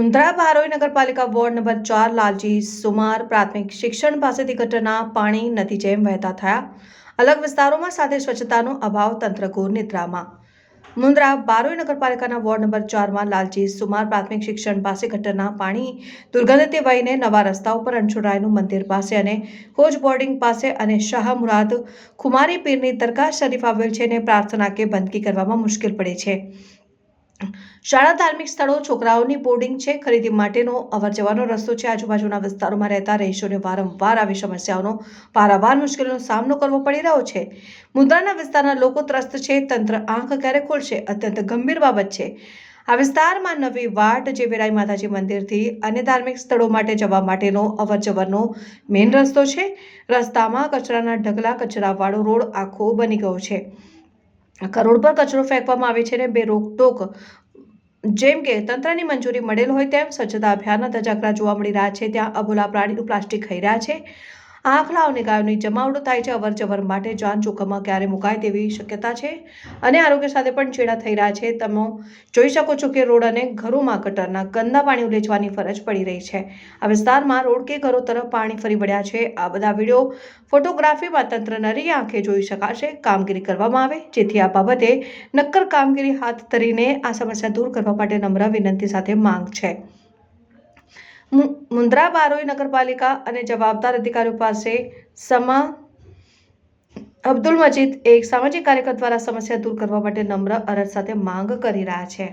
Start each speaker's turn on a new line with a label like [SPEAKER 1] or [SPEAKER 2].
[SPEAKER 1] મુન્દ્રા બારોઈ નગરપાલિકા ward number ચાર લાલજી સુમાર પ્રાથમિક શિક્ષણ પાસેથી ગટરના પાણી નદી જેમ વહેતા થયા. અલગ વિસ્તારોમાં સાથે સ્વચ્છતાનો અભાવ તંત્ર ઘોર નિદ્રામાં. મુન્દ્રા બારોઈ નગરપાલિકાના વોર્ડ નંબર ચારમાં લાલજી સુમાર પ્રાથમિક શિક્ષણ પાસે ગટરના પાણી દુર્ગંધથી વહીને નવા રસ્તા ઉપર રણછોડરાયનું મંદિર પાસે અને કોચ બોર્ડિંગ પાસે અને શાહ મુરાદ ખુમારી પીરની દરગાહ શરીફ આવેલ છે અને પ્રાર્થના કે બંદકી કરવામાં મુશ્કેલ પડે છે. શાળા ધાર્મિક સ્થળો, છોકરાઓની બોર્ડિંગ છે, ખરીદી માટેનો અવર જવાનો રસ્તો છે. આજુબાજુના વિસ્તારોમાં રહેતા રહીશોને વારંવાર આવી સમસ્યાઓનો પારાવાર મુશ્કેલીનો સામનો કરવો પડી રહ્યો છે. મુદ્રાના વિસ્તારના લોકો ત્રસ્ત છે, તંત્ર આંખ ક્યારે ખોલશે? અત્યંત ગંભીર બાબત છે. આ વિસ્તારમાં નવી વાટ જે વેરાઈ માતાજી મંદિરથી અન્ય ધાર્મિક સ્થળો માટે જવા માટેનો અવર જવરનો મેઇન રસ્તો છે. રસ્તામાં કચરાના ઢગલા, કચરાવાળો રોડ આખો બની ગયો છે. કરોડ પર કચરો ફેંકવામાં આવે છે અને બે રોકટોક, જેમ કે તંત્રની મંજૂરી મળેલ હોય તેમ સ્વચ્છતા અભિયાનના ધજાકરા જોવા મળી રહ્યા છે. ત્યાં અબોલા પ્રાણીનું પ્લાસ્ટિક ખાઈ રહ્યા છે. આંખલા અને ગાયોની જમાવડો થાય છે અવરજવર માટે જાન જોખમમાં ક્યારે મુકાય તેવી શક્યતા છે? અને આરોગ્ય સાથે પણ ચેડા થઈ રહ્યા છે. તમે જોઈ શકો છો કે રોડ અને ઘરોમાં ગટરના ગંદા પાણી ઉલેચવાની ફરજ પડી રહી છે. આ વિસ્તારમાં રોડ કે ઘરો તરફ પાણી ફરી વળ્યા છે. આ બધા વીડિયો ફોટોગ્રાફીમાં તંત્ર નરી આંખે જોઈ શકાશે. કામગીરી કરવામાં આવે, જેથી આ બાબતે નક્કર કામગીરી હાથ ધરીને આ સમસ્યા દૂર કરવા માટે નમ્ર વિનંતી સાથે માંગ છે. મુન્દ્રા બારોઈ નગરપાલિકા અને જવાબદાર અધિકારીઓ પાસે સમા અબ્દુલ મજીદ એક સામાજિક કાર્યકર દ્વારા સમસ્યા દૂર કરવા માટે નમ્ર અરજ સાથે માંગ કરી રહ્યા છે.